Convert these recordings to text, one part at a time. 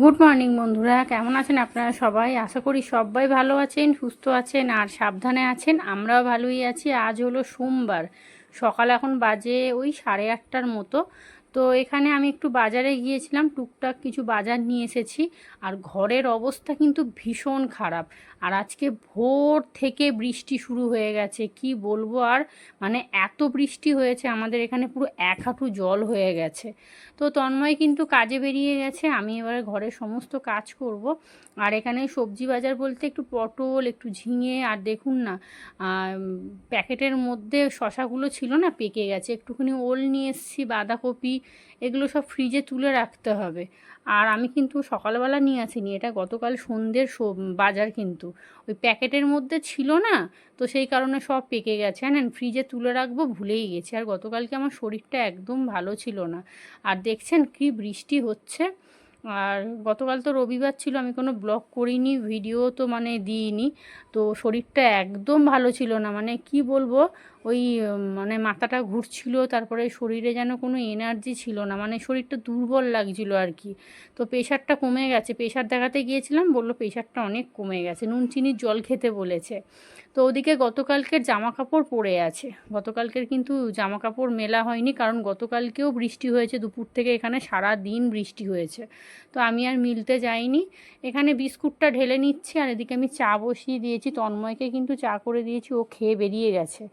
Good morning বন্ধুরা। কেমন আছেন আপনারা সবাই? আশা করি সবাই ভালো আছেন, সুস্থ আছেন, আর সাবধানে আছেন। আমরাও ভালোই আছি। আজ হলো সোমবার। সকাল এখন বাজে ওই সাড়ে আটটার মতো। তো এখানে আমি একটু বাজারে গিয়েছিলাম। টুকটাক কিছু বাজার নিয়ে এসেছি। আর ঘরের অবস্থা কিন্তু ভীষণ খারাপ। আর আজকে ভোর থেকে বৃষ্টি শুরু হয়ে গেছে, কি বলব? আর মানে এত বৃষ্টি হয়েছে, আমাদের এখানে পুরো এক হাঁটু জল হয়ে গেছে। তো তন্ময় কিন্তু কাজে বেরিয়ে গেছে, আমি এবারে ঘরের সমস্ত কাজ করব। আর এখানে সবজি বাজার বলতে একটু পটল, একটু ঝিঙে, আর দেখুন না প্যাকেটের মধ্যে শশাগুলো ছিল না, পেকে গেছে। একটুখানি ওল নিয়ে এসেছি, বাঁধাকপি, এগুলো সব ফ্রিজে তুলে রাখতে হবে। আর আমি কিন্তু সকালবেলা নিয়ে আসিনি, এটা গতকাল সন্ধ্যের বাজার কিন্তু। ওই প্যাকেটের মধ্যে ছিল না, তো সেই কারণে সব পেকে গেছে। জানেন, ফ্রিজে তুলে রাখব ভুলেই গেছি, আর গতকালকে আমার শরীরটা একদম ভালো ছিল না। আর দেখছেন কি বৃষ্টি হচ্ছে, আর গতকাল তো রবিবার ছিল, আমি কোনো ব্লগ করিনি, ভিডিও তো মানে দিইনি, তো শরীরটা একদম ভালো ছিল না। মানে কি বলব ওই মানে মাথাটা ঘুরছিল, তারপরে শরীরে যেন কোনো এনার্জি ছিল না মানে শরীরটা দুর্বল লাগছিল আর কি। তো প্রেশারটা কমে গেছে। প্রেশার দেখাতে গিয়েছিলাম, বলল প্রেশারটা অনেক কমে গেছে। নুন, চিনির জল খেতে বলেছে। তো ওদিকে গতকালকের জামা কাপড় পরে আছে। গতকালকের কিন্তু জামা কাপড় মেলা হয়নি, কারণ গতকালকেও বৃষ্টি হয়েছে। দুপুর থেকে এখানে সারা দিন বৃষ্টি হয়েছে। তো আমি আর মিলতে যাইনি। এখানে বিস্কুটটা ঢেলে নিচ্ছি, আর এদিকে আমি চা বসিয়ে দিয়েছি। তন্ময়কে কিন্তু চা করে দিয়েছি, ও খেয়ে বেরিয়ে গেছে।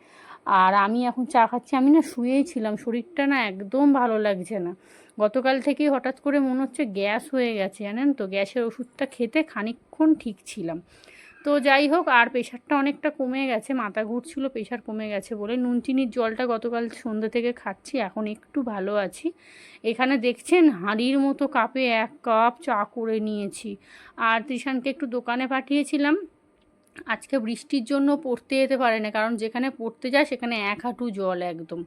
আর আমি এখন চা খাচ্ছি। আমি না শুয়েই ছিলাম, শরীরটা না একদম ভালো লাগছে না। গতকাল থেকেই হঠাৎ করে মনে হচ্ছে গ্যাস হয়ে গেছে, জানেন তো? গ্যাসের ওষুধটা খেতে খানিকক্ষণ ঠিক ছিলাম। তো যাই হোক, আর প্রেশারটা অনেকটা কমে গেছে, মাথা ঘুরছিল, প্রেশার কমে গেছে বলে। নুন চিনির জলটা গতকাল সন্ধ্যে থেকে খাচ্ছি, এখন একটু ভালো আছি। এখানে দেখছেন, হাঁড়ির মতো কাপে এক কাপ চা করে নিয়েছি। আর তৃষানকে একটু দোকানে পাঠিয়েছিলাম। আজকে বৃষ্টির জন্য পড়তে যেতে পারে না, কারণ যেখানে পড়তে যায় সেখানে এক হাঁটু জল একদম।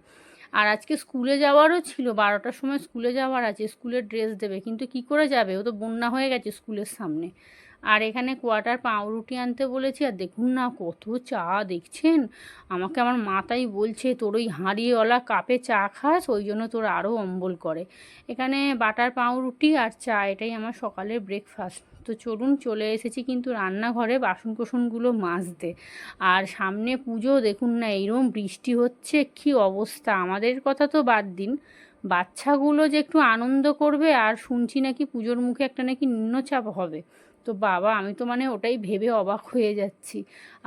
আর আজকে স্কুলে যাওয়ারও ছিল, বারোটার সময় স্কুলে যাওয়ার আছে স্কুলের ড্রেস দেবে, কিন্তু কি করে যাবে? ও তো বন্যা হয়ে গেছে স্কুলের সামনে। আর এখানে কোয়াটার পাউরুটি আনতে বলেছি, আর দেখুন না কত চা, দেখছেন? আমাকে আমার মাতাই বলছে, তোর ওই হাঁড়িওয়ালা কাপে চা খাস, ওই জন্য তোর আরও অম্বল করে। এখানে বাটার পাউরুটি আর চা, এটাই আমার সকালের ব্রেকফাস্ট তো চলুন চলে এসেছি কিন্তু রান্নাঘরে বাসন কোসনগুলো মাজতে। আর সামনে পুজো, দেখুন না এইরকম বৃষ্টি হচ্ছে, কি অবস্থা? আমাদের কথা তো বাদ দিন। বাচ্চাগুলো যে একটু আনন্দ করবে, আর শুনছি নাকি পুজোর মুখে একটা নাকি নিম্নচাপ হবে। তো বাবা, আমি তো মানে ওটাই ভেবে অবাক হয়ে যাচ্ছি।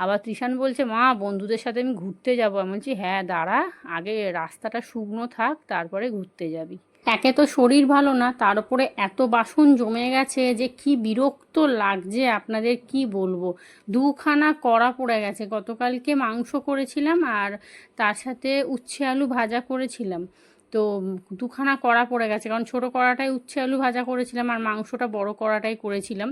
আবার তৃষান বলছে, মা, বন্ধুদের সাথে আমি ঘুরতে যাব। আমি বলছি হ্যাঁ দাঁড়া, আগে রাস্তাটা শুকনো থাক, তারপরে ঘুরতে যাবি। একে তো শরীর ভালো না, তার উপরে এত বাসন জমে গেছে যে কি বিরক্ত লাগছে আপনাদের কি বলব। দুখানা কড়া পড়ে গেছে, গতকালকে মাংস করেছিলাম আর তার সাথে উচ্ছে আলু ভাজা করেছিলাম। তো দুখানা কড়া পড়ে গেছে, কারণ ছোটো কড়াটাই উচ্ছে আলু ভাজা করেছিলাম আর মাংসটা বড় কড়াটাই করেছিলাম।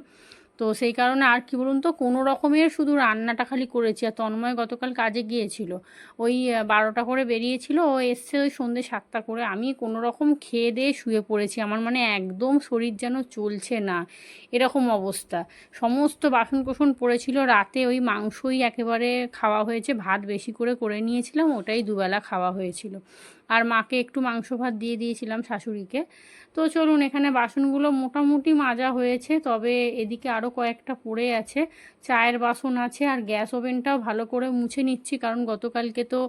তো সেই কারণে আর কি বলুন তো, কোনো রকমের শুধু রান্নাটা খালি করেছি। আর তন্ময় গতকাল কাজে গিয়েছিল। ওই বারোটা করে বেরিয়েছিল। ও এসছে ওই সন্ধ্যে সাতটা করে। আমি কোনো রকম খেয়ে দিয়ে শুয়ে পড়েছি। আমার মানে একদম শরীর যেন চলছে না। এরকম অবস্থা। সমস্ত বাসন কোসন পড়েছিল। রাতে ওই মাংসই একেবারে খাওয়া হয়েছে। ভাত বেশি করে করে নিয়েছিলাম। ওটাই দুবেলা খাওয়া হয়েছিল। আর মাকে একটু মাংস ভাত দিয়ে দিয়েছিলাম শাশুড়িকে। তো চলুন, এখানে বাসনগুলো মোটামুটি মাজা হয়েছে, তবে এদিকে আরও কয়েকটা পড়ে আছে। চায়ের বাসন আছে, আর গ্যাস ওভেনটাও ভালো করে মুছে নিচ্ছি, কারণ গতকালকে তো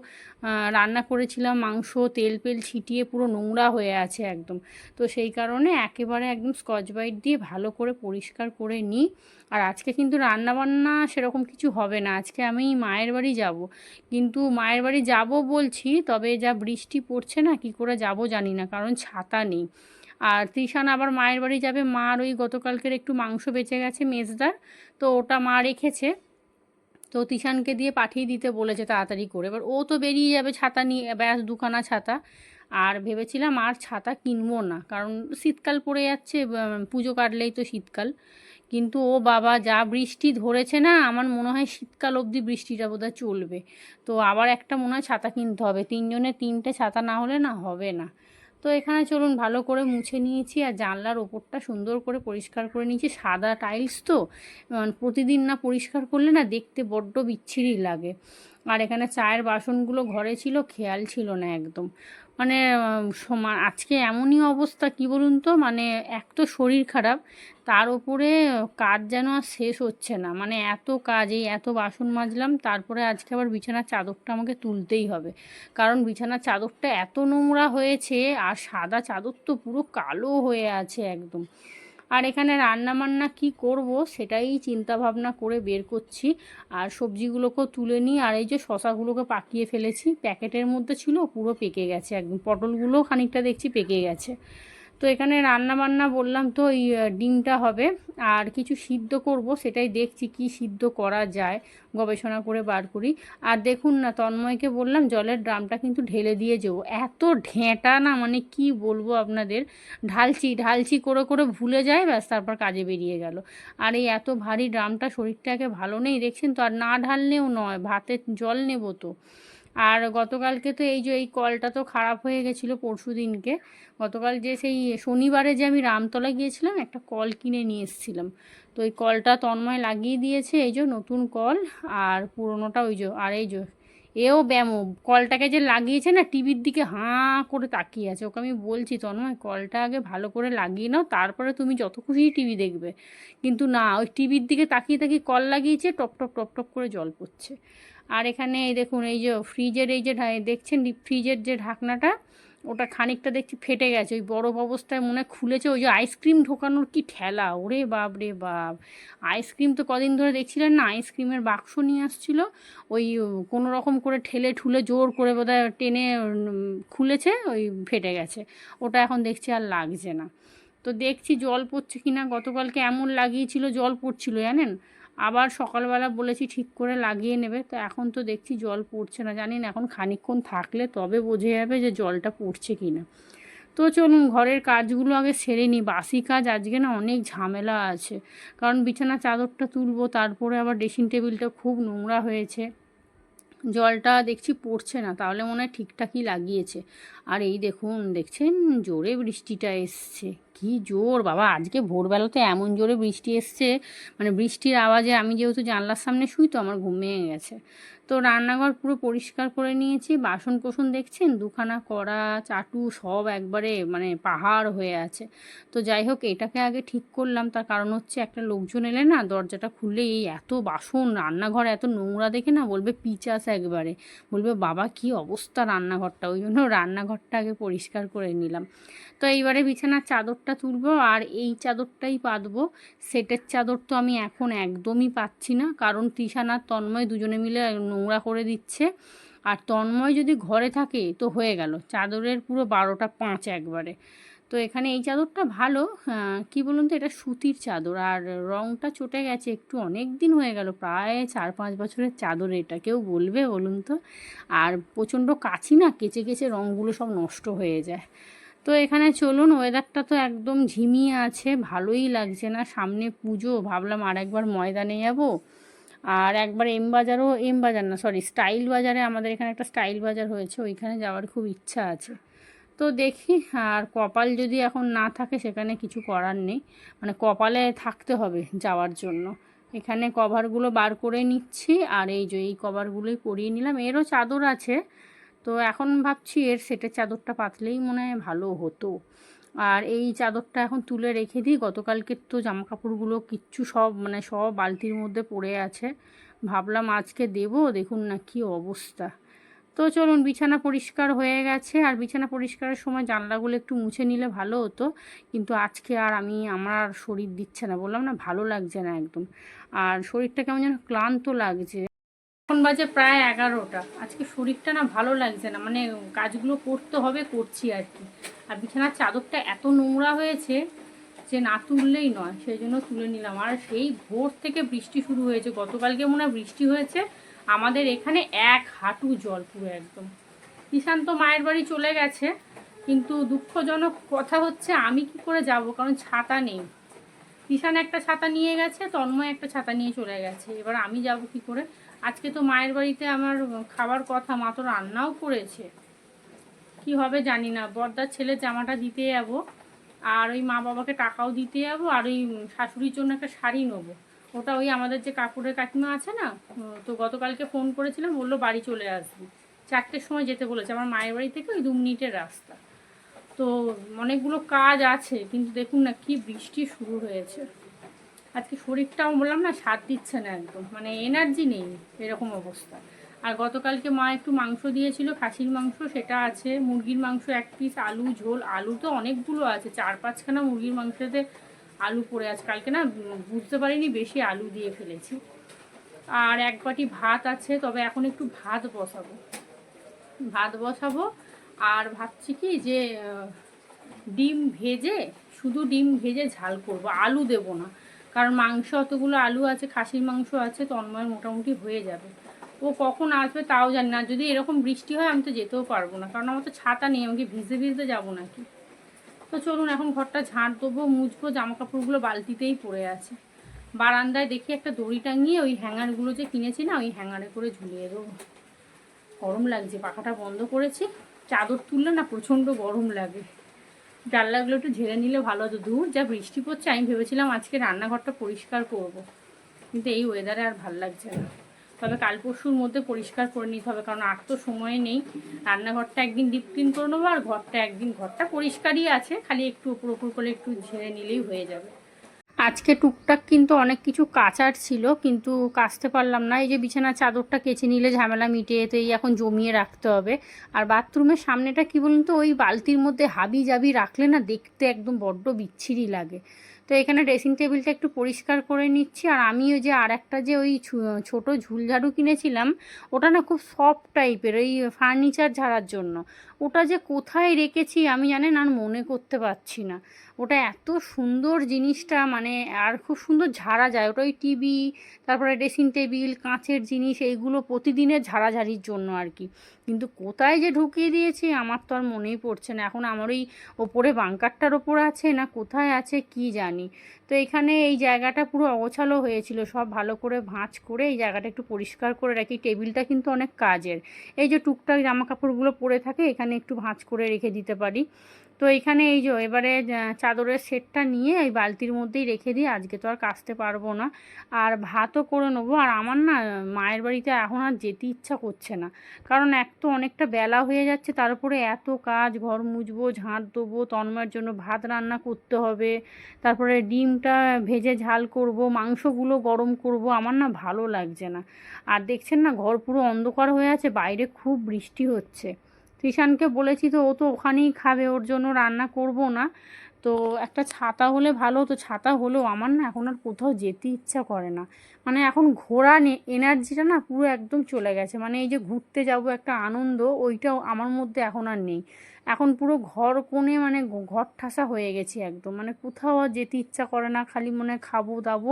রান্না করেছিলাম, মাংস, তেল পেল ছিটিয়ে পুরো নোংরা হয়ে আছে একদম। তো সেই কারণে একেবারে একদম স্কচ বাইট দিয়ে ভালো করে পরিষ্কার করে নিই। আর আজকে কিন্তু রান্নাবান্না সেরকম কিছু হবে না, আজকে আমি মায়ের বাড়ি যাব। কিন্তু মায়ের বাড়ি যাব বলছি, তবে যা বৃষ্টি পড়ছে না, কি করে যাব জানি না, কারণ ছাতা নেই। আর তৃষান আবার মায়ের বাড়ি যাবে। মার ওই গতকালকের একটু মাংস বেঁচে গেছে মেজদার, তো ওটা মা রেখেছে। তো তিশানকে দিয়ে পাঠিয়ে দিতে বলেছে তাড়াতাড়ি করে। এবার ও তো বেরিয়ে যাবে ছাতা নিয়ে, ব্যাস দুখানা ছাতা। আর ভেবেছিলাম আর ছাতা কিনবো না, কারণ শীতকাল পড়ে যাচ্ছে পুজো কাটলেই তো শীতকাল। কিন্তু ও বাবা, যা বৃষ্টি ধরেছে না, আমার মনে হয় শীতকাল অবধি বৃষ্টিটা বোধহয় চলবে। তো আবার একটা মনে হয় ছাতা কিনতে হবে। তিনজনে তিনটে ছাতা না হলে না হবে না। তো এখানে চলুন ভালো করে মুছে নিয়েছি আর জানলার ওপরটা সুন্দর করে পরিষ্কার করে নিয়েছি। সাদা টাইলস তো প্রতিদিন না পরিষ্কার করলে না দেখতে বড্ড বিচ্ছিরি লাগে। আর এখানে চায়ের বাসনগুলো ঘরে ছিল, খেয়াল ছিল না একদম। মানে আজকে এমনই অবস্থা, কি বলুন তো? মানে এক তো শরীর খারাপ, তার উপরে কাজ যেন আর শেষ হচ্ছে না। মানে এত কাজ, এই এত বাসন মাজলাম, তারপরে আজকে আবার বিছানার চাদরটা আমাকে তুলতেই হবে। কারণ বিছানার চাদরটা এত নোংরা হয়েছে, আর সাদা চাদর তো পুরো কালো হয়ে আছে একদম। আর এখানে রান্না বান্না কি করব সেটাই চিন্তা ভাবনা করে বের করছি। আর সবজিগুলোকেও তুলে নিই। আর এই যে শশাগুলোকে পাকিয়ে ফেলেছি, প্যাকেটের মধ্যে ছিল, পুরো পেকে গেছে একদম। পটলগুলোও খানিকটা দেখছি পেকে গেছে। তো এখানে রান্না বান্না বললাম তো ওই ডিমটা হবে। আর কিছু সিদ্ধ করব, সেটাই দেখছি কি সিদ্ধ করা যায়, গবেষণা করে বার করি। আর দেখুন না, তন্ময়কে বললাম জলের ড্রামটা কিন্তু ঢেলে দিয়ে যাব এত ঢেঁটা না মানে কি বলব আপনাদের? ঢালছি ঢালছি, করে করে ভুলে যায়, ব্যাস, তারপর কাজে বেরিয়ে গেল। আর এই এত ভারী ড্রামটা শরীরটাকে ভালো নেই, দেখছেন তো? আর না ঢাললেও নয় ভাতের জল নেব তো। আর গতকালকে তো এই যে এই কলটা তো খারাপ হয়ে গেছিল পরশু দিনকে। গতকাল যে সেই শনিবারে যে আমি রামতলা গিয়েছিলাম, একটা কল কিনে নিয়ে এসেছিলাম। তো ওই কলটা তন্ময় লাগিয়ে দিয়েছে, এই যে নতুন কল, আর পুরোনোটা ওই যে, আর এই যে, এও ব্যামো, কলটাকে যে লাগিয়েছে না, টিভির দিকে হাঁ করে তাকিয়ে আছে। ওকে আমি বলছি, তন্ময়, কলটা আগে ভালো করে লাগিয়ে নাও, তারপরে তুমি যত খুশি টিভি দেখবে। কিন্তু না, ওই টিভির দিকে তাকিয়ে তাকিয়ে কল লাগিয়েছে, টপ টপ টপ টপ করে জল পড়ছে। আর এখানে এই দেখুন, এই যে ফ্রিজের, এই যে দেখছেন ফ্রিজের যে ঢাকনাটা, ওটা খানিকটা দেখছি ফেটে গেছে। ওই বরফ অবস্থায় মনে খুলেছে। ওই যে আইসক্রিম ঢোকানোর কি ঠেলা, ওরে বাপ রে বাপ। আইসক্রিম তো কদিন ধরে দেখছিলেন না? আইসক্রিমের বাক্স নিয়ে আসছিল। ওই কোনো রকম করে ঠেলে ঠুলে জোর করে বোধহয় টেনে খুলেছে, ওই ফেটে গেছে। ওটা এখন দেখছি আর লাগছে না। তো দেখছি জল পড়ছে কি না গতকালকে এমন লাগিয়েছিল, জল পড়ছিল, জানেন? আবার সকালবেলা বলেছি ঠিক করে লাগিয়ে নেবে, তো এখন তো দেখছি জল পড়ছে না। জানি না এখন খানিকক্ষণ থাকলে তবে বোঝা যাবে যে জলটা পড়ছে কি না তো চলুন, ঘরের কাজগুলো আগে সেরে নিই। বাসি কাজ আজকে না অনেক ঝামেলা আছে। কারণ বিছানা চাদরটা তুলবো, তারপরে আবার ড্রেসিং টেবিলটা খুব নোংরা হয়েছে। জলটা দেখছি পড়ছে না, তাহলে মনে হয় ঠিকঠাকই লাগিয়েছে। আর এই দেখুন, দেখছেন? জোরে বৃষ্টিটা এসছে। কি জোর বাবা, আজকে ভোরবেলাতে এমন জোরে বৃষ্টি এসছে মানে বৃষ্টির আওয়াজে আমি যেহেতু জানলার সামনে শুই তো আমার ঘুম ভেঙে গেছে। তো রান্নাঘর পুরো পরিষ্কার করে নিয়েছি বাসন কোসন দেখছেন? দুখানা কড়া, চাটু সব একবারে মানে পাহাড় হয়ে আছে। তো যাই হোক, এটাকে আগে ঠিক করলাম, তার কারণ হচ্ছে একটা লোকজন এলে না, দরজাটা খুললে এই এত বাসন, রান্নাঘর এত নোংরা দেখে না বলবে পিচাস একবারে। বলবে, বাবা, কি অবস্থা রান্নাঘরটা? ওই জন্য রান্নাঘরটা আগে পরিষ্কার করে নিলাম। তো এইবারে বিছানার চাদরটা তুলবো আর এই চাদরটাই পাতবো। সেটের চাদর তো আমি এখন একদমই পাচ্ছি না, কারণ তৃষান আর তন্ময় দুজনে মিলে নোংরা করে দিচ্ছে। আর তন্ময় যদি ঘরে থাকে তো হয়ে গেল, চাদরের পুরো বারোটা পাঁচ একবারে। তো এখানে এই চাদরটা ভালো কি বলুন তো, এটা সুতির চাদর। আর রংটা চটে গেছে, একটু অনেক দিন হয়ে গেল, প্রায় চার পাঁচ বছরের চাদর এটা, কেউ বলবে বলুন তো। আর প্রচণ্ড কাছি না, কেচে কেচে রঙগুলো সব নষ্ট হয়ে যায়। তো এখানে চলুন ওয়েদারটা তো একদম ঝিমিয়ে আছে, ভালোই লাগছে না। সামনে পুজো, ভাবলাম আর একবার ময়দানে যাব। আর একবার এম বাজারও এম বাজার না সরি স্টাইল বাজারে আমাদের এখানে একটা স্টাইল বাজার হয়েছে, ওইখানে যাওয়ার খুব ইচ্ছা আছে। তো দেখি, আর কপাল যদি এখন না থাকে, সেখানে কিছু করার নেই। মানে কপালে থাকতে হবে যাওয়ার জন্য। এখানে কভারগুলো বার করে নিচ্ছি, আর এই যে, এই কভারগুলোই পরিয়ে নিলাম। এরও চাদর আছে তো এখন ভাবছি এর সেটের চাদরটা পাতলেই মনে হয় ভালো হতো। আর এই চাদরটা এখন তুলে রেখে দিই। গতকালকের তো জামা কাপড়গুলো কিচ্ছু সব মানে সব বালতির মধ্যে পড়ে আছে। ভাবলাম আজকে দেবো, দেখুন না কি অবস্থা। তো চলুন, বিছানা পরিষ্কার হয়ে গেছে। আর বিছানা পরিষ্কারের সময় জানলাগুলো একটু মুছে নিলে ভালো হতো। কিন্তু আজকে আর আমি, আমার শরীর দিচ্ছে না। বললাম না, ভালো লাগছে না একদম। আর শরীরটা কেমন যেন ক্লান্ত লাগছে। এখন বাজে প্রায় এগারোটা। আজকে শরীরটা না ভালো লাগছে না মানে কাজগুলো করতে হবে, করছি আর কি। আর বিছানার চাদরটা এত নোংরা হয়েছে যে না তুললেই নয়, সেই জন্য তুলে নিলাম। আর সেই ভোর থেকে বৃষ্টি শুরু হয়েছে, গতকালকে মনে বৃষ্টি হয়েছে। আমাদের এখানে এক হাঁটু জল পুরো একদম। ঈশান তো মায়ের বাড়ি চলে গেছে, কিন্তু দুঃখজনক কথা হচ্ছে আমি কি করে যাব, কারণ ছাতা নেই। ঈশান একটা ছাতা নিয়ে গেছে, তন্ময় একটা ছাতা নিয়ে চলে গেছে। এবার আমি যাব কি করে? আজকে তো মায়ের বাড়িতে আমার খাবার কথা, মা তো রান্নাও করেছে। কি হবে জানি না, বর্দার ছেলে জামাটা দিতে যাব, আর ওই মা বাবাকে টাকাও দিতে যাব, আর ওই শাশুড়ির জন্য একটা শাড়ি নেব। ওটা ওই আমাদের যে কাকুরের কাকিমা আছে না তো গতকালকে ফোন করেছিলাম, বলল বাড়ি চলে আসবি। চারটের সময় যেতে বলেছে, আমার মায়ের বাড়ি থেকে ওই দু মিনিটের রাস্তা। তো অনেকগুলো কাজ আছে, কিন্তু দেখুন না কি বৃষ্টি শুরু হয়েছে। আজকে শরীরটাও বললাম না সাথ দিচ্ছে না একদম। মানে এনার্জি নেই এরকম অবস্থা। আর গতকালকে মা একটু মাংস দিয়েছিল, খাসির মাংস, সেটা আছে, মুরগির মাংস এক পিস আলু, ঝোল, আলু তো অনেকগুলো আছে, চার পাঁচখানা মুরগির মাংসতে আলু পড়ে আছে। কালকে না বুঝতে পারিনি, বেশি আলু দিয়ে ফেলেছি। আর এক বাটি ভাত আছে, তবে এখন একটু ভাত বসাবো। ভাত বসাবো, আর ভাবছি কি যে ডিম ভেজে, শুধু ডিম ভেজে ঝাল করব, আলু দেব না। কারণ মাংস অতগুলো আলু আছে, খাসির মাংস আছে তন্ময়ের মোটামুটি হয়ে যাবে। ও কখন আসবে তাও জানি না, যদি এরকম বৃষ্টি হয় আমি তো যেতেও পারব না, কারণ আমার তো ছাতা নেই আমাকে ভিজে ভিজতে যাব নাকি? তো চলুন এখন ঘরটা ঝাঁট দেবো, মুছবো জামা কাপড়গুলো বালতিতেই পড়ে আছে। বারান্দায় দেখি একটা দড়ি টাঙিয়ে ওই হ্যাঙ্গারগুলো যে কিনেছি না, ওই হ্যাঙ্গারে করে ঝুলিয়ে দেবো। গরম লাগছে, পাখাটা বন্ধ করেছি। চাদর তুললে না প্রচণ্ড গরম লাগে। জানলাগুলো একটু ঝেড়ে নিলে ভালো হতো। দূর যা বৃষ্টি পড়ছে, আমি ভেবেছিলাম আজকে রান্নাঘরটা পরিষ্কার করব। কিন্তু এই ওয়েদারে আর ভালো লাগছে না। তবে কাল পরশুর মধ্যে পরিষ্কার করে নিতে হবে, কারণ আর তো সময় নেই। রান্নাঘরটা একদিন ডিপ ক্লিন করে নেব আর ঘরটা একদিন, ঘরটা পরিষ্কারই আছে, খালি একটু উপর উপর করে একটু ঝেড়ে নিলেই হয়ে যাবে। আজকে টুকটাক কিন্তু অনেক কিছু কাচার ছিল, কিন্তু কাচতে পারলাম না। এই যে বিছানার চাদরটা কেচে নিলে ঝামেলা মিটে, তো এই এখন জমিয়ে রাখতে হবে। আর বাথরুমের সামনেটা কি বলুন তো, ওই বালতির মধ্যে হাবি জাবি রাখলে না দেখতে একদম বড্ড বিচ্ছিরি লাগে। তো এখানে ড্রেসিং টেবিলটা একটু পরিষ্কার করে নিচ্ছি। আর আমি ওই যে আর একটা যে ওই ছোট ঝুলঝাড়ু কিনেছিলাম, ওটা না খুব সফট টাইপের ওই ফার্নিচার ঝাড়ার জন্য। ওটা যে কোথায় রেখেছি আমি জানেন আর মনে করতে পারছি না। ওটা এত সুন্দর জিনিসটা মানে আর খুব সুন্দর ঝাড়া যায়। ওটা ওই টিভি তারপরে ড্রেসিং টেবিল কাঁচের জিনিস, এইগুলো প্রতিদিনের ঝাড়াঝাড়ির জন্য আর কি। কিন্তু কোথায় যে ঢুকিয়ে দিয়েছি আমার তো আর মনেই পড়ছে না। এখন আমার ওই ওপরে বাঙ্কারটার ওপর আছে না কোথায় আছে কি জানি। তো এখানে এই জায়গাটা পুরো অগোছালো হয়েছিল। সব ভালো করে ভাঁজ করে এই জায়গাটা একটু পরিষ্কার করে রাখি। টেবিলটা কিন্তু অনেক কাজের। এই যে টুকটাক জামা কাপড়গুলো পরে থাকে, এখানে একটু ভাঁজ করে রেখে দিতে পারি। তো এখানে এই যে এবারে চাদরের সেটটা নিয়ে এই বালতির মধ্যেই রেখে দিই আজকে তো আর কাচতে পারব না। আর ভাতও করে নেব। আর আমার না, মায়ের বাড়িতে এখন আর যেতে ইচ্ছা করছে না। কারণ এক তো অনেকটা বেলা হয়ে যাচ্ছে, তার উপরে এত কাজ, ঘর মুছবো, ঝাঁট দেবো তন্ময়ের জন্য ভাত রান্না করতে হবে, তারপরে ডিমটা ভেজে ঝাল করব, মাংসগুলো গরম করব, আমার না ভালো লাগছে না। আর দেখছেন না, ঘর পুরো অন্ধকার হয়ে আছে, বাইরে খুব বৃষ্টি হচ্ছে। ত্রিশানকে বলেছি তো ও তো ওখানেই খাবে, ওর জন্য রান্না করব না। তো একটা ছাতা হলে ভালো তো ছাতা হলেও আমার না এখন আর কোথাও যেতে ইচ্ছা করে না। মানে এখন ঘোরা এনার্জিটা না পুরো একদম চলে গেছে। মানে এই যে ঘুরতে যাব একটা আনন্দ, ওইটাও আমার মধ্যে এখন আর নেই। এখন পুরো ঘর কোণে মানে ঘর ঠাসা হয়ে গেছি একদম। মানে কোথাও আর যেতে ইচ্ছা করে না, খালি মনে খাব দাবো,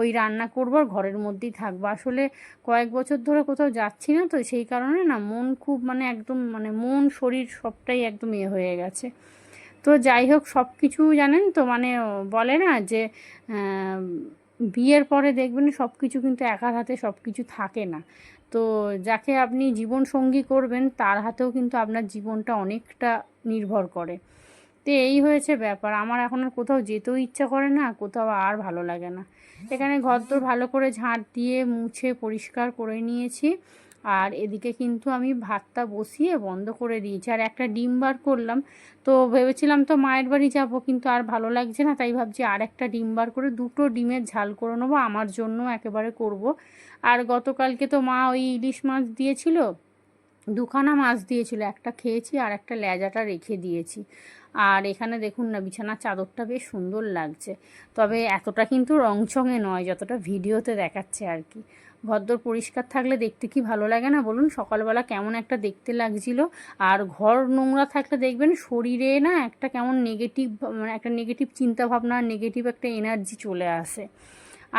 ওই রান্না করব আর ঘরের মধ্যেই থাকব। আসলে কয়েক বছর ধরে কোথাও যাচ্ছি না তো, সেই কারণে না মন খুব মানে একদম মানে মন, শরীর সবটাই একদম ইয়ে হয়ে গেছে। তো যাই হোক সব কিছু জানেন তো মানে বলে না যে বিয়ের পরে দেখবেন সব কিছু কিন্তু একার হাতে সব কিছু থাকে না। তো যাকে আপনি জীবন সঙ্গী করবেন, তার হাতেও কিন্তু আপনার জীবনটা অনেকটা নির্ভর করে। তো এই হয়েছে ব্যাপার। আমার এখন আর কোথাও যেতেও ইচ্ছা করে না, কোথাও আর ভালো লাগে না। এখানে ঘরদোর ভালো করে ঝাঁট দিয়ে মুছে পরিষ্কার করে নিয়েছি। আর এদিকে কিন্তু আমি ভাতটা বসিয়ে বন্ধ করে দিয়েছি। আর একটা ডিম বার করলাম। তো ভেবেছিলাম তো মায়ের বাড়ি যাব, কিন্তু আর ভালো লাগছে না, তাই ভাবছি আর একটা ডিম বার করে দুটো ডিমের ঝাল করে নেব, আমার জন্য একেবারে করব। আর গতকালকে তো মা ওই ইলিশ মাছ দিয়েছিল, দুখানা মাছ দিয়েছিল, একটা খেয়েছি আর একটা লেজাটা রেখে দিয়েছি। আর এখানে দেখুন না, বিছানার চাদরটা বেশ সুন্দর লাগছে। তবে এতটা কিন্তু রংচঙে নয়, যতটা ভিডিওতে দেখাচ্ছে আর কি। ঘরদোর পরিষ্কার থাকলে দেখতে কি ভালো লাগে না? বলুন, সকালবেলা কেমন একটা দেখতে লাগছিল। আর ঘর নোংরা থাকলে দেখবেন শরীরে না একটা কেমন নেগেটিভ মানে একটা নেগেটিভ চিন্তাভাবনা নেগেটিভ একটা এনার্জি চলে আসে।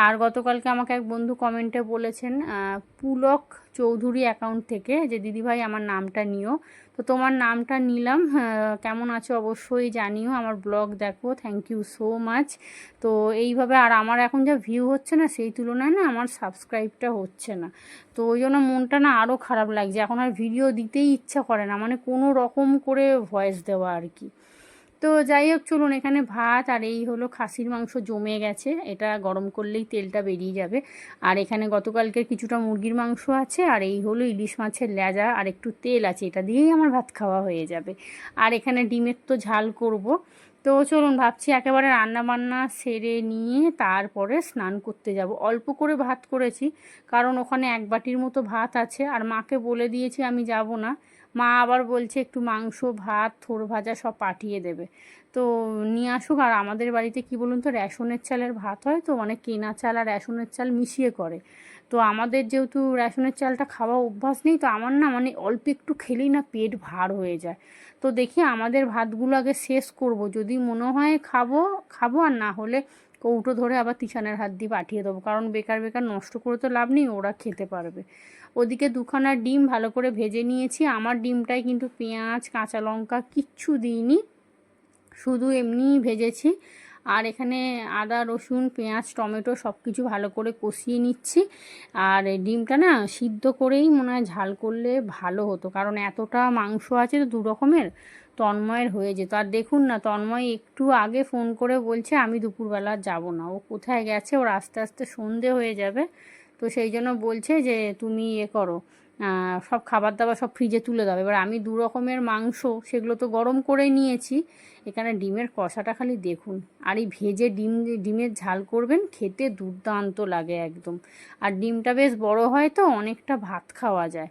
আর গতকালকে আমাকে এক বন্ধু কমেন্টে বলেছেন পুলক চৌধুরী অ্যাকাউন্ট থেকে যে, দিদিভাই, আমার নামটা নিও। তো তোমার নামটা নিলাম। আহ, কেমন আছো অবশ্যই জানিও। আমার ব্লগ দেখো থ্যাংক ইউ সো মাচ তো এইভাবে আর আমার এখন যা ভিউ হচ্ছে না সেই তুলনায় না আমার সাবস্ক্রাইবটা হচ্ছে না। তো ওই জন্য মনটা না আরও খারাপ লাগছে। এখন আর ভিডিও দিতেই ইচ্ছা করে না। মানে কোনো রকম করে ভয়েস দেওয়া আর কি। তো যাই হোক, চলুন এখানে ভাত আর এই হলো খাসির মাংস জমে গেছে। এটা গরম করলেই তেলটা বেরিয়ে যাবে। আর এখানে গতকালকের কিছুটা মুরগির মাংস আছে আর এই হলো ইলিশ মাছের লেজা আর একটু তেল আছে। এটা দিয়েই আমার ভাত খাওয়া হয়ে যাবে। আর এখানে ডিমের তো ঝাল করব। তো চলুন, ভাবছি একেবারে রান্না বান্না সেরে নিয়ে তারপরে স্নান করতে যাব। অল্প করে ভাত করেছি, কারণ ওখানে এক বাটির মতো ভাত আছে। আর মাকে বলে দিয়েছি আমি যাব না। মা আবার বলছে, একটু মাংস, ভাত, থোর ভাজা সব পাঠিয়ে দেবে। তো নিয়ে আসুক, আর আমাদের বাড়িতে কি বলুন তো, রেশনের চালের ভাত হয় তো মানে কেনা চাল আর রেশনের চাল মিশিয়ে করে। তো আমাদের যেহেতু রেশনের চালটা খাওয়া অভ্যাস নেই, তো আমার না মানে অল্প একটু খেলেই না পেট ভার হয়ে যায়। তো দেখি আমাদের ভাতগুলো আগে শেষ করব, যদি মনে হয় খাব খাব, আর না হলে কৌটো ধরে আবার তিশানের হাত দিয়ে পাঠিয়ে দেবো, কারণ বেকার বেকার নষ্ট করে তো লাভ নেই, ওরা খেতে পারবে। ওদিকে দুখানা ডিম ভালো করে ভেজে নিয়েছি। আমার ডিমটাই কিন্তু পেঁয়াজ, কাঁচা লঙ্কা কিচ্ছু দিইনি। শুধু এমনিই ভেজেছি। আর এখানে আদা, রসুন, পেঁয়াজ, টমেটো সব কিছু ভালো করে কষিয়ে নিচ্ছি। আর ডিমটা না সিদ্ধ করেই মনে হয় ঝাল করলে ভালো হতো। কারণ এতটা মাংস আছে তো দু রকমের তন্ময়ের হয়ে যেত। আর দেখুন না, তন্ময় একটু আগে ফোন করে বলছে, আমি দুপুরবেলা যাব না। ও কোথায় গেছে? ওর আস্তে আস্তে সন্ধে হয়ে যাবে। তো সেই জন্য বলছে যে তুমি এ করো সব খাবার দাবার সব ফ্রিজে তুলে দাও। এবার আমি দু রকমের মাংস, সেগুলো তো গরম করে নিয়েছি। এখানে ডিমের কষাটা খালি দেখুন। আর এই ভেজে ডিম, ডিমের ঝাল করবেন, খেতে দুর্দান্ত লাগে একদম। আর ডিমটা বেশ বড় হয় তো, অনেকটা ভাত খাওয়া যায়।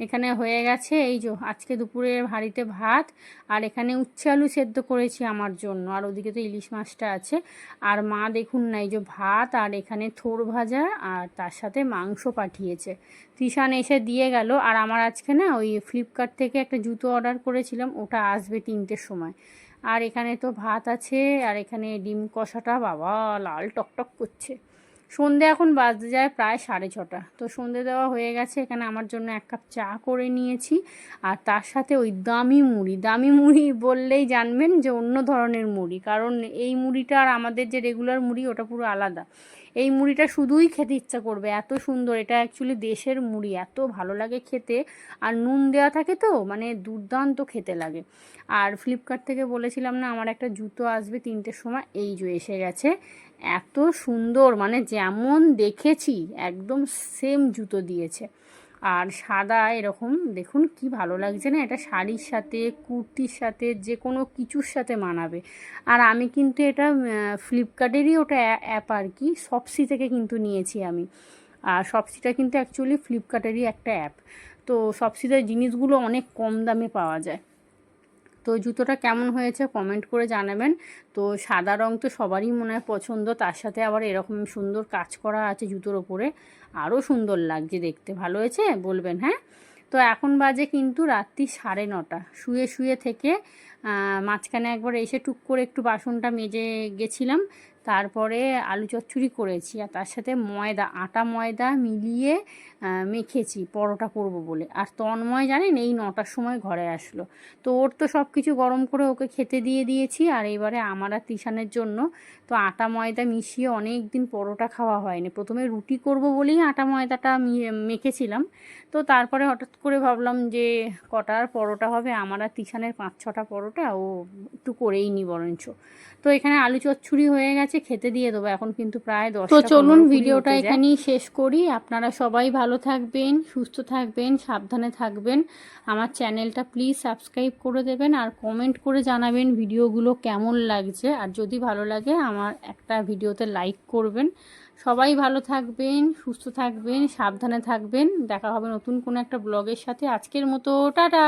এখানে হয়ে গেছে এই যে আজকে দুপুরের হাঁড়িতে ভাত, আর এখানে উচ্ছে আলু সেদ্ধ করেছি আমার জন্য। আর ওদিকে তো ইলিশ মাছটা আছে। আর মা দেখুন না, এই যে ভাত আর এখানে থোর ভাজা আর তার সাথে মাংস পাঠিয়েছে। তিশান এসে দিয়ে গেল। আর আমার আজকে না ওই ফ্লিপকার্ট থেকে একটা জুতো অর্ডার করেছিলাম, ওটা আসবে তিনটের সময়। আর এখানে তো ভাত আছে, আর এখানে ডিম কষাটা বাবা লাল টকটক করছে। সন্ধে এখন বাজতে যায় প্রায় সাড়ে ছটা। তো সন্ধে দেওয়া হয়ে গেছে, এখানে আমার জন্য এক কাপ চা করে নিয়েছি। আর তার সাথে ওই দামি মুড়ি। দামি মুড়ি বললেই জানবেন যে অন্য ধরনের মুড়ি, কারণ এই মুড়িটা আর আমাদের যে রেগুলার মুড়ি, ওটা পুরো আলাদা। এই মুড়িটা শুধুই খেতে ইচ্ছা করবে, এত সুন্দর। এটা অ্যাকচুয়ালি দেশের মুড়ি, এত ভালো লাগে খেতে। আর নুন দেওয়া থাকে তো মানে দুর্দান্ত খেতে লাগে। আর ফ্লিপকার্ট থেকে বলেছিলাম না, আমার একটা জুতো আসবে তিনটের সময়, এই যে এসে গেছে। এত সুন্দর মানে যেমন দেখেছি, একদম সেম জুতো দিয়েছে। আর সাদা এরকম, দেখুন কি ভালো লাগছে না? এটা শাড়ির সাথে, কুর্তির সাথে, যে কোনো কিছুর সাথে মানাবে। আর আমি কিন্তু এটা ফ্লিপকার্টেরই ওটা অ্যাপ আর কি সপসি থেকে কিন্তু নিয়েছি আমি। আর সপসিটা কিন্তু অ্যাকচুয়ালি ফ্লিপকার্টেরই একটা অ্যাপ। তো সপসিতে জিনিসগুলো অনেক কম দামে পাওয়া যায়। তো জুতোটা কেমন হয়েছে কমেন্ট করে জানাবেন। তো সাদা রং তো সবারই মনে হয় পছন্দ, তার সাথে আবার এরকম সুন্দর কাজ করা আছে জুতোর ওপরে। আরও সুন্দর লাগছে দেখতে। ভালো হয়েছে? বলবেন হ্যাঁ? তো এখন বাজে কিন্তু রাত্রি সাড়ে নটা। শুয়ে শুয়ে থেকে মাঝখানে একবার এসে টুক করে একটু বাসনটা মেজে গেছিলাম। তারপরে আলু চচ্চড়ি করেছি আর তার সাথে ময়দা, আটা ময়দা মিলিয়ে মেখেছি, পরোটা করব বলে। আর তন্ময় জানেন এই নটার সময় ঘরে আসলো। তো ওর তো সব কিছু গরম করে ওকে খেতে দিয়ে দিয়েছি আর এবারে আমার আর তিশানের জন্য তো আটা ময়দা মিশিয়ে অনেক দিন পরোটা খাওয়া হয়নি। প্রথমে রুটি করব বলেই আটা ময়দাটা মেখেছিলাম। তো তারপরে হঠাৎ করে ভাবলাম যে কটার পরোটা হবে আমার আর তিশানের পাঁচ ছটা পরোটা ও একটু করেই নি বরঞ্চ। তো এখানে আলু চচ্চড়ি হয়ে গেছে খেতে দিয়ে দেবো। এখন কিন্তু প্রায় দশ তো চলুন ভিডিওটা এখানেই শেষ করি। আপনারা সবাই ভালো থাকবেন সুস্থ থাকবেন সাবধানে থাকবেন। আমার চ্যানেলটা প্লিজ সাবস্ক্রাইব করে দেবেন আর কমেন্ট করে জানাবেন ভিডিওগুলো কেমন লাগছে। আর যদি ভালো লাগে আমার একটা ভিডিওতে লাইক করবেন। সবাই ভালো থাকবেন, সুস্থ থাকবেন, সাবধানে থাকবেন। দেখা হবে নতুন কোনো একটা ব্লগের সাথে। আজকের মতো, টাটা!